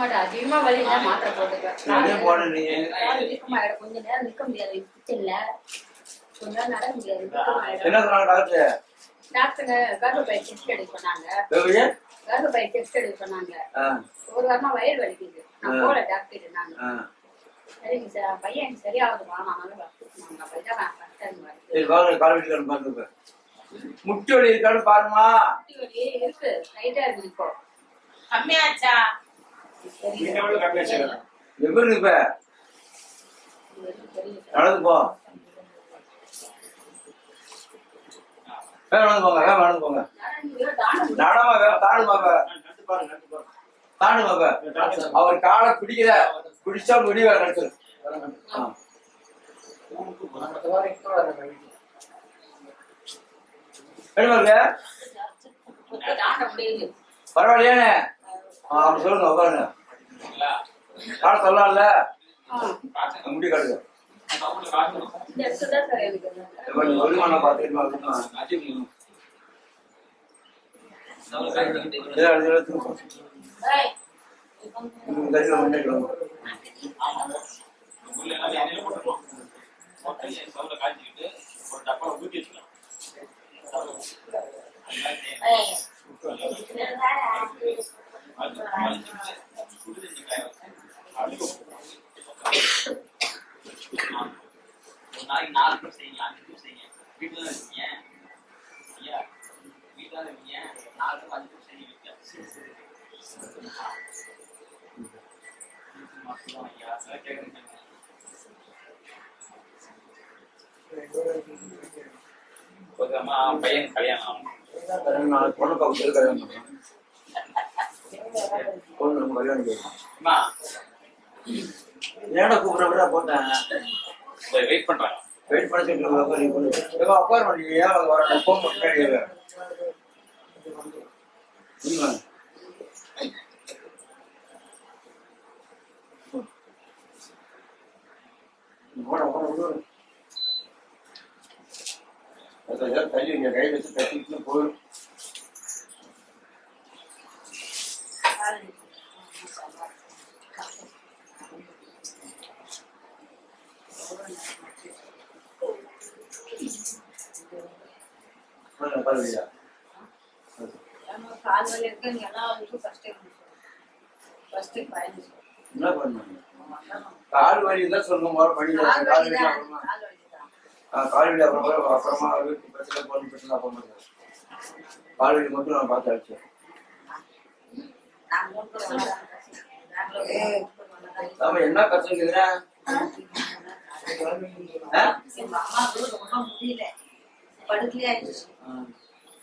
மாட்டேன் அதிகமா வலி இருந்தா மாத்திரை வீக்கமாயிடும் கொஞ்ச நேரம் நிக்க முடியாது. கிச்சன்ல கொஞ்ச நேரம் நடக்க முடியாது. வீக்கமாயிடும் என்ன சொன்னாங்க டாக்டர்? டாக்டருங்க கர்ப்பப்பை டெஸ்ட் எடுக்க சொன்னாங்க. கர்ப்பப்பை டெஸ்ட் எடுக்க சொன்னாங்க. ஒரு வாரமா வயிறு வலிக்குது. நான் போல டாக்டர் நாங்க சரிங்க சார் பையன் எனக்கு சரியாகுதுமா? நான் வந்து வரட்டுமா அப்பதான் நான் கஷ்டம் சரி வாங்க பார்த்துக்க முட்டி வலி இருக்கான்னு பாருமா. இருக்கு. லைட்டா இருக்கு இப்போ. கம்மியாச்சா? எப்படி இப்ப நடந்து போ. வேற நடந்து போங்க வேற நடந்து போங்க. நடமா வேற தாடுமா வேற தாடுமா வேற அவர் காலை பிடிக்கல. பிடிச்சா முடி வேற பரவாயில்லையானே? சொல்லுங்க உட்காருங்க. காலை சொல்லலாம்ல முடி இப்ப ஒரு நாளைக்கு நாலு பேர் செய்யுங்க அஞ்சு பேர் செய்யுங்க வீட்டில் தான் இருக்கீங்க ஐயா வீட்டில் தான் இருக்கீங்க நாலு பேர் அஞ்சு பேர் செய்யுங்க வீட்டுல ஐயா அதெல்லாம் கேட்குறீங்க பையன் கல்யாணம் பொண்ணு பார்க்க கல்யாணம் பண்ணுறோம் பொண்ணு போட்டேன் வெயிட் பண்றாங்க வெயிட் பண்ண சொல்லிட்டு நீ ஏன் வர ஃபோன் பண்ணி கை வச்சு கட்டிட்டு போயிடும் பரவாயில்லையா நம்ம கால் வலி இருக்கு நீ எல்லா வலிக்கும் ஃபர்ஸ்ட் டைம் ஃபர்ஸ்ட் பயந்து என்ன பண்ணணும்? கால் வலி தான் சொல்லுங்க முதல்ல பண்ணிக்கலாம் கால் வலி அப்புறமா? கால் வலி அப்புறமா அப்புறமா வீட்டு பிரச்சனை பொண்ணு பிரச்சனை அப்புறமா கால் வலி மட்டும் நான் பார்த்து அடிச்சேன். ஆமா என்ன ரொம்ப முடியல. படுக்கலையா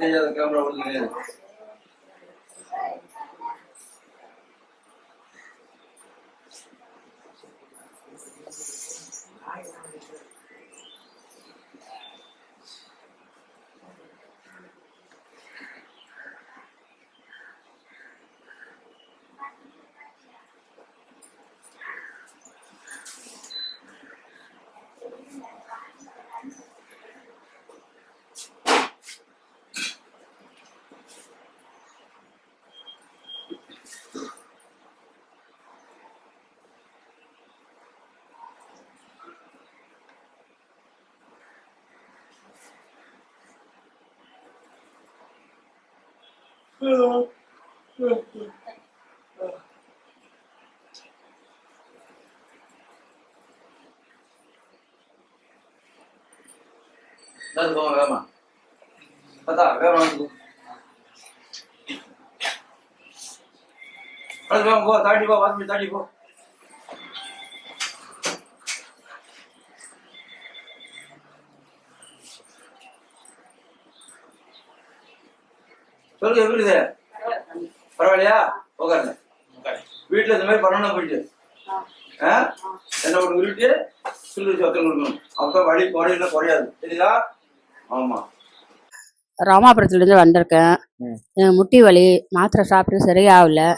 aquellas gran oportunidad. உன்னை கூட தெரியாத கேமரா கொடுத்துருக்கேன் நடந்து போங்க வேமா பார்த்தா வேமா நடந்து போ. நடந்து போங்க போ தாண்டி போ வாசல் தாண்டி போ சொல்லுங்க எப்படி இது பரவாயில்ல பரவாயில்லையா? உட்காருங்க. உட்காரு. வீட்டுல இந்த மாதிரி பண்ணணும் போயிட்டு. என்ன ஒன்று உருட்டு சுள்ளு சத்தம் கொடுக்கணும் அப்போ வலி குறையில குறையாது. சரிங்களா? ஆமா. ராமாபுரத்துலேருந்து வந்திருக்கேன். முட்டி வலி மாத்திரை சாப்பிட்டு சரியாகல.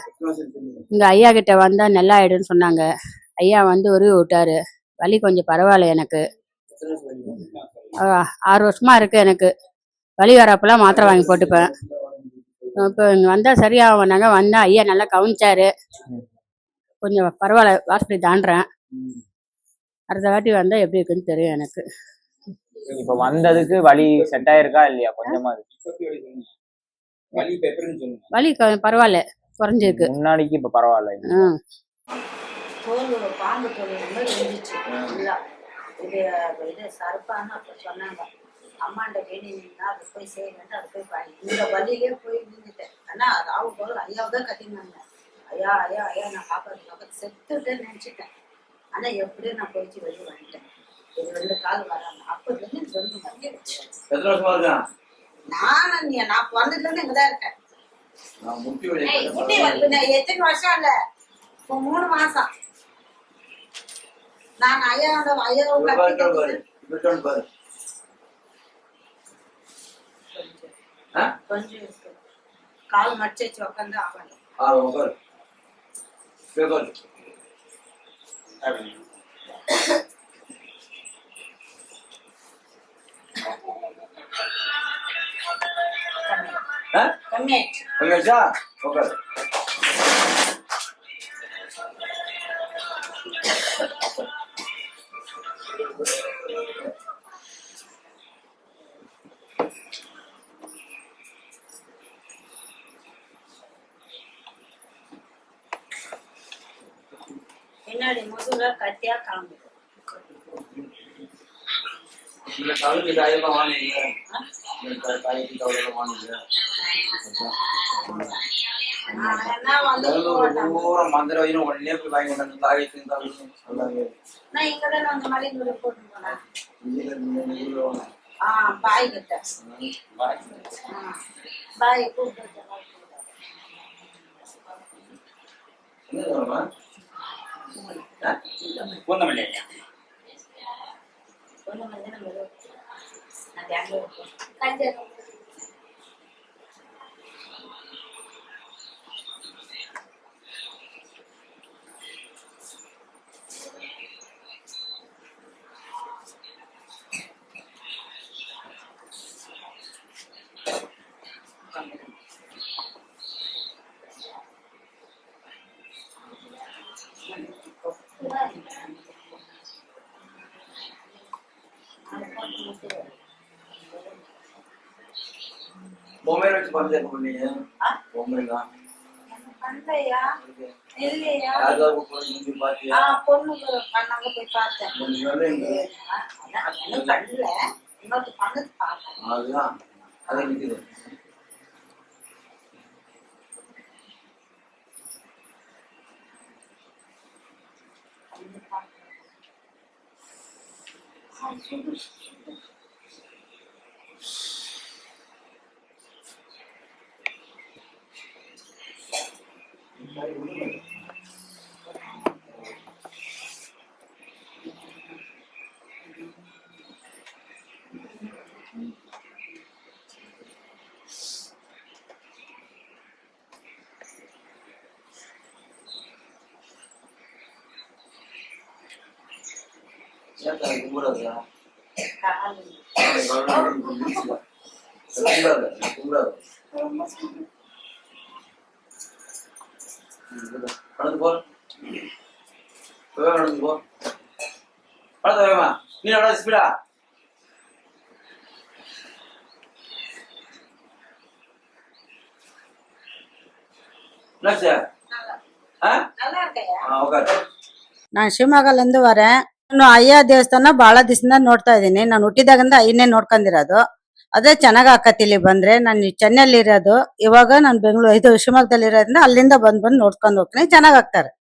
இங்கே ஐயா கிட்ட வந்தால் நல்லா ஆயிடும்னு சொன்னாங்க. ஐயா வந்து உருவி விட்டாரு. வலி கொஞ்சம் பரவாயில்ல எனக்கு. ஆ- ஆறு வருஷமா இருக்கு எனக்கு. வலி வரப்பெல்லாம் மாத்திரை வாங்கி போட்டுப்பேன். இப்போ இங்கே வந்தால் சரியாகும்னாங்க வந்தேன் ஐயா நல்லா கவனிச்சாரு. கொஞ்சம் பரவாயில்ல வாசப்படி தாண்டுறேன். அடுத்த வாட்டி வந்தால் எப்படி இருக்குன்னு தெரியும் எனக்கு. இப்ப வந்ததுக்கு வலி செட் ஆயிருக்கா இல்லையா? கொஞ்சமா வலி பரவாயில்ல குறைஞ்சிருக்கு. முன்னாடிக்கு இப்ப பரவாயில்ல பாம்பு ஃபுல்லா. இது இது சர்ப்பான்னு அப்ப சொன்னாங்க. அம்மாண்ட வேணி நின்னா அது போய் செய்யலன்ட்டு அது போய் பாடி இந்த வழியிலே போய் நின்றுட்டேன் ஆனா ராவு போல ஐயாவை தான் கத்தினாங்க ஐயா ஐயா ஐயா நான் பாப்பாக்கு பக்கத்து செத்துட்டேன்னு நினைச்சிட்டேன். ஆனா எப்படியும் நான் போயிட்டு வெளியே வந்துட்டேன் இது ரெண்டு கால் வராங்க அப்போதுலேருந்து எனக்கு ரெண்டு இருக்கான் நானும் நீ- நான் பிறந்ததுல இருந்து இங்கதான் இருக்கேன். நான் ஏய், குட்டி வந்து நான் எத்தனை வருஷம் இல்ல? இப்போ மூணு மாசம். நான் ஐயாவோட ஐயாவோட இங்க பாரு, இங்க பாரு இங்க turn பாரு ஆ? கொஞ்சம் கால் மடிச்சு வச்சு உட்காந்து ஆகணும் ஆ? உட்காரு உட்காரு. பின்னாடி முதுகுல கத்தியா காம்பு. இந்த கழுத்து காயெல்லாம் வாங்குங்க இந்த க- காய்க்கு கவலையெல்லாம் வாங்குங்க மந்திர வயிறு உடனே போய் வாங்கி கொண்டாந்து தாயத்தையும் தவிர்த்து சொல்லாங்க நான் இங்கதான் வந்து மலைநூறு போட்டு போனேன் இங்க இருந்து இந்த ஊர்ல வாங்க. ஆ பாய் கிட்ட. பாய். ஆ, பாய் கூப்பிட்டு என்ன சொல்லுமா Cuéntame la idea. Cuéntame la idea. ஆ? பொம்மை தான் பண்டையா இல்லையா? போய் இங்க பாத்தியா? பொண்ணுக்கு பண்ணாங்க போய் பார்த்தேன். அதான் இன்னும் பண்ணல. இன்னொருத்த பண்ணது பார்த்தேன். அதுதான். அது நிக்குது பண்ணது பார்த்தேன். ஆ, சுடு, சுடு. ஏன் தனக்கு கும்பிடாதா காலு. கும்பிடாத கும்பிடாத ನಾನ್ ಬೋಲ್ ಹಣದ ಶಿವಮೊಗ್ಗಲಿಂದ ನಾನು ಅಯ್ಯ ದೇವಸ್ಥಾನ ಬಹಳ ದಿವ್ಸದಿಂದ ನೋಡ್ತಾ ಇದ್ದೀನಿ ನಾನು ಹುಟ್ಟಿದಾಗಿಂದ ಅಯ್ಯನೇ ನೋಡ್ಕೊಂಡಿರೋದು. ಅದೇ ಚೆನ್ನಾಗ್ ಆಕತಿ ಇಲ್ಲಿ ಬಂದ್ರೆ. ನಾನು ಚೆನ್ನೈಲಿ ಇರೋದು ಇವಾಗ ನಾನು ಬೆಂಗಳೂರು, ಇದು ಶಿವಮೊಗ್ಗದಲ್ಲಿ ಇರೋದ್ರಿಂದ ಅಲ್ಲಿಂದ ಬಂದ್ ಬಂದ್ ನೋಡ್ಕೊಂಡ್ ಹೋಗ್ತೀನಿ. ಚೆನ್ನಾಗ್ ಆಗ್ತಾರೆ.